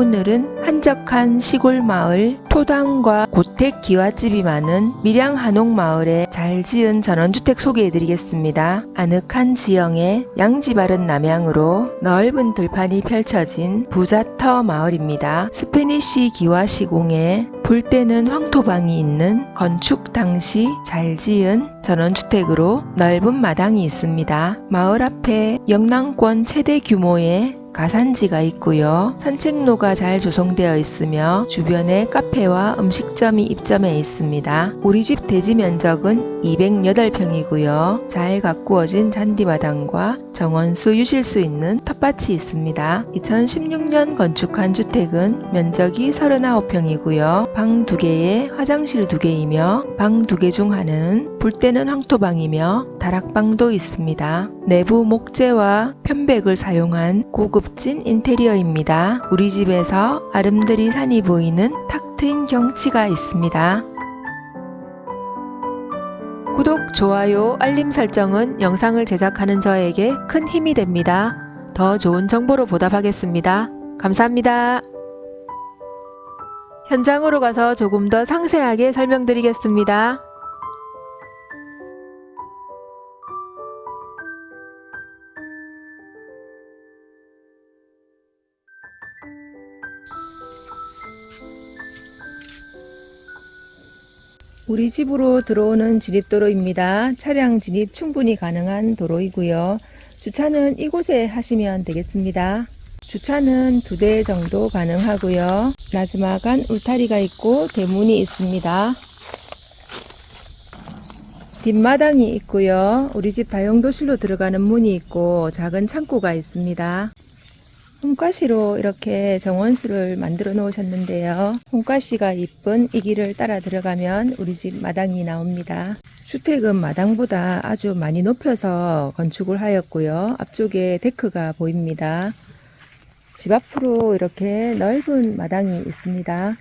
오늘은 한적한 시골 마을 토담과 고택 기와집이 많은 밀양 한옥 마을에 잘 지은 전원주택 소개해드리겠습니다. 아늑한 지형에 양지 바른 남향으로 넓은 들판이 펼쳐진 부자터 마을입니다. 스페니시 기와 시공에 볼 때는 황토방이 있는 건축 당시 잘 지은 전원주택으로 넓은 마당이 있습니다. 마을 앞에 영남권 최대 규모의 가산지가 있고요. 산책로가 잘 조성되어 있으며 주변에 카페와 음식점이 입점해 있습니다. 우리 집 대지 면적은 208평이고요. 잘 가꾸어진 잔디마당과 정원수 유실 수 있는 텃밭이 있습니다. 2016년 건축한 주택은 면적이 39평이고요. 방 2개에 화장실 2개이며 방 2개 중 하나는 볼 때는 황토방이며 다락방도 있습니다. 내부 목재와 편백을 사용한 고급 진 인테리어입니다. 우리 집에서 아름드리 산이 보이는 탁 트인 경치가 있습니다. 구독, 좋아요, 알림 설정은 영상을 제작하는 저에게 큰 힘이 됩니다. 더 좋은 정보로 보답하겠습니다. 감사합니다. 현장으로 가서 조금 더 상세하게 설명드리겠습니다. 우리 집으로 들어오는 진입도로입니다. 차량 진입 충분히 가능한 도로이고요. 주차는 이곳에 하시면 되겠습니다. 주차는 두 대 정도 가능하고요. 나즈막한 울타리가 있고 대문이 있습니다. 뒷마당이 있고요. 우리 집 다용도실로 들어가는 문이 있고 작은 창고가 있습니다. 홍가시로 이렇게 정원수를 만들어 놓으셨는데요. 홍가시가 이쁜 이 길을 따라 들어가면 우리 집 마당이 나옵니다. 주택은 마당보다 아주 많이 높여서 건축을 하였고요. 앞쪽에 데크가 보입니다. 집 앞으로 이렇게 넓은 마당이 있습니다.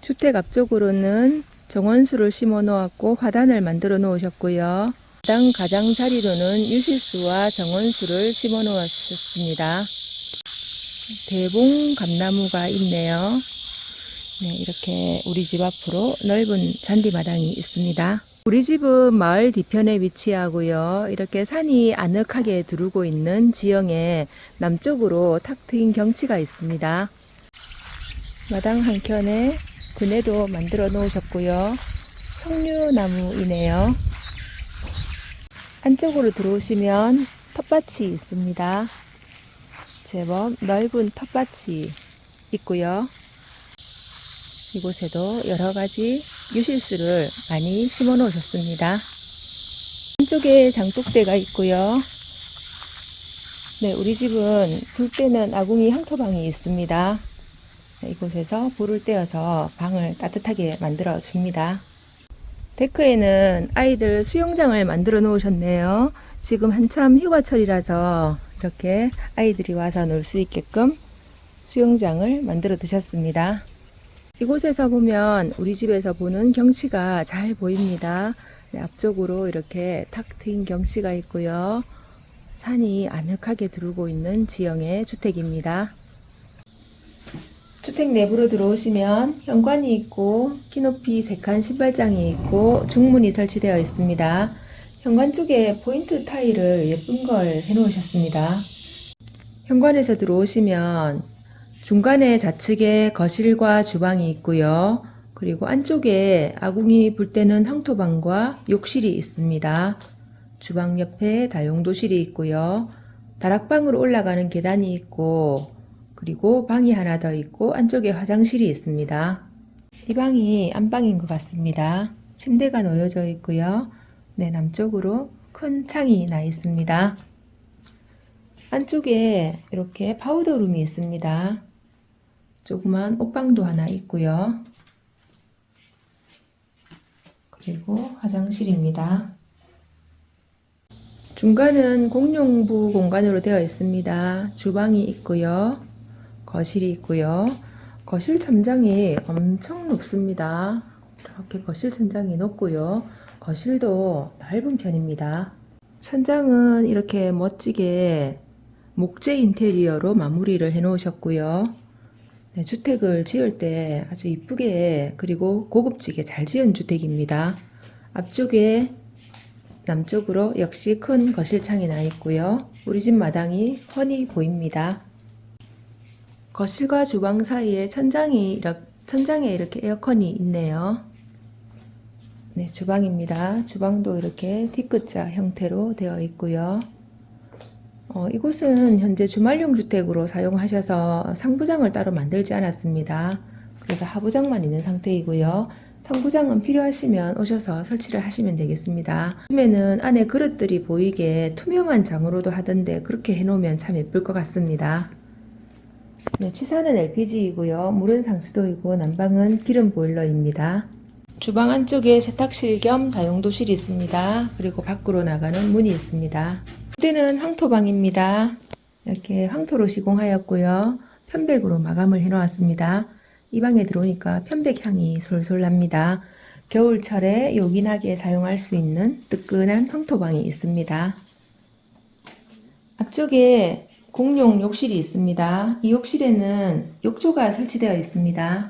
주택 앞쪽으로는 정원수를 심어 놓았고 화단을 만들어 놓으셨고요. 마당 가장자리로는 유실수와 정원수를 심어 놓으셨습니다. 대봉 감나무가 있네요. 네, 이렇게 우리 집 앞으로 넓은 잔디마당이 있습니다. 우리 집은 마을 뒤편에 위치하고요. 이렇게 산이 아늑하게 두르고 있는 지형에 남쪽으로 탁 트인 경치가 있습니다. 마당 한켠에 그네도 만들어 놓으셨고요. 석류나무이네요. 안쪽으로 들어오시면 텃밭이 있습니다. 제법 넓은 텃밭이 있고요. 이곳에도 여러 가지 유실수를 많이 심어 놓으셨습니다. 한쪽에 장독대가 있고요. 네, 우리 집은 불 때는 아궁이 향토방이 있습니다. 네, 이곳에서 불을 떼어서 방을 따뜻하게 만들어 줍니다. 데크에는 아이들 수영장을 만들어 놓으셨네요. 지금 한참 휴가철이라서 이렇게 아이들이 와서 놀 수 있게끔 수영장을 만들어 두셨습니다. 이곳에서 보면 우리 집에서 보는 경치가 잘 보입니다. 네, 앞쪽으로 이렇게 탁 트인 경치가 있고요. 산이 아늑하게 두르고 있는 지형의 주택입니다. 주택 내부로 들어오시면 현관이 있고 키높이 3칸 신발장이 있고 중문이 설치되어 있습니다. 현관 쪽에 포인트 타일을 예쁜 걸 해놓으셨습니다. 현관에서 들어오시면 중간에 좌측에 거실과 주방이 있고요. 그리고 안쪽에 아궁이 불 때는 황토방과 욕실이 있습니다. 주방 옆에 다용도실이 있고요. 다락방으로 올라가는 계단이 있고 그리고 방이 하나 더 있고 안쪽에 화장실이 있습니다. 이 방이 안방인 것 같습니다. 침대가 놓여져 있고요. 네, 남쪽으로 큰 창이 나 있습니다. 안쪽에 이렇게 파우더룸이 있습니다. 조그만 옷방도 하나 있고요. 그리고 화장실입니다. 중간은 공용부 공간으로 되어 있습니다. 주방이 있고요. 거실이 있고요. 거실 천장이 엄청 높습니다. 이렇게 거실 천장이 높고요. 거실도 넓은 편입니다. 천장은 이렇게 멋지게 목재 인테리어로 마무리를 해 놓으셨고요. 네, 주택을 지을 때 아주 이쁘게 그리고 고급지게 잘 지은 주택입니다. 앞쪽에 남쪽으로 역시 큰 거실창이 나 있고요. 우리 집 마당이 훤히 보입니다. 거실과 주방 사이에 천장이 천장에 이렇게 에어컨이 있네요. 네, 주방입니다. 주방도 이렇게 T자 형태로 되어 있고요. 어, 이곳은 현재 주말용 주택으로 사용하셔서 상부장을 따로 만들지 않았습니다. 그래서 하부장만 있는 상태이고요. 상부장은 필요하시면 오셔서 설치를 하시면 되겠습니다. 요즘에는 안에 그릇들이 보이게 투명한 장으로도 하던데 그렇게 해놓으면 참 예쁠 것 같습니다. 네, 치사는 LPG이고요. 물은 상수도이고 난방은 기름 보일러입니다. 주방 안쪽에 세탁실 겸 다용도실이 있습니다. 그리고 밖으로 나가는 문이 있습니다. 그때는 황토방입니다. 이렇게 황토로 시공하였고요. 편백으로 마감을 해놓았습니다. 이 방에 들어오니까 편백 향이 솔솔 납니다. 겨울철에 요긴하게 사용할 수 있는 뜨끈한 황토방이 있습니다. 앞쪽에 공용 욕실이 있습니다. 이 욕실에는 욕조가 설치되어 있습니다.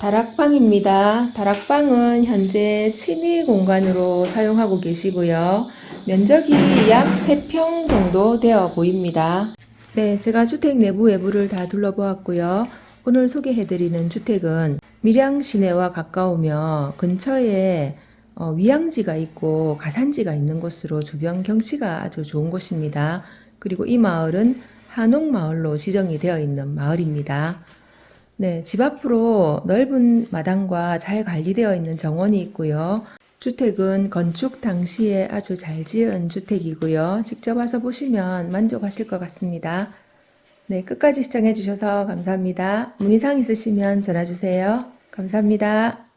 다락방입니다. 다락방은 현재 취미 공간으로 사용하고 계시고요. 면적이 약 3평 정도 되어 보입니다. 네, 제가 주택 내부 외부를 다 둘러보았고요. 오늘 소개해드리는 주택은 밀양 시내와 가까우며 근처에 어, 위양지가 있고 가산지가 있는 곳으로 주변 경치가 아주 좋은 곳입니다. 그리고 이 마을은 한옥마을로 지정이 되어 있는 마을입니다. 네, 집 앞으로 넓은 마당과 잘 관리되어 있는 정원이 있고요. 주택은 건축 당시에 아주 잘 지은 주택이고요. 직접 와서 보시면 만족하실 것 같습니다. 네, 끝까지 시청해 주셔서 감사합니다. 문의사항 있으시면 전화 주세요. 감사합니다.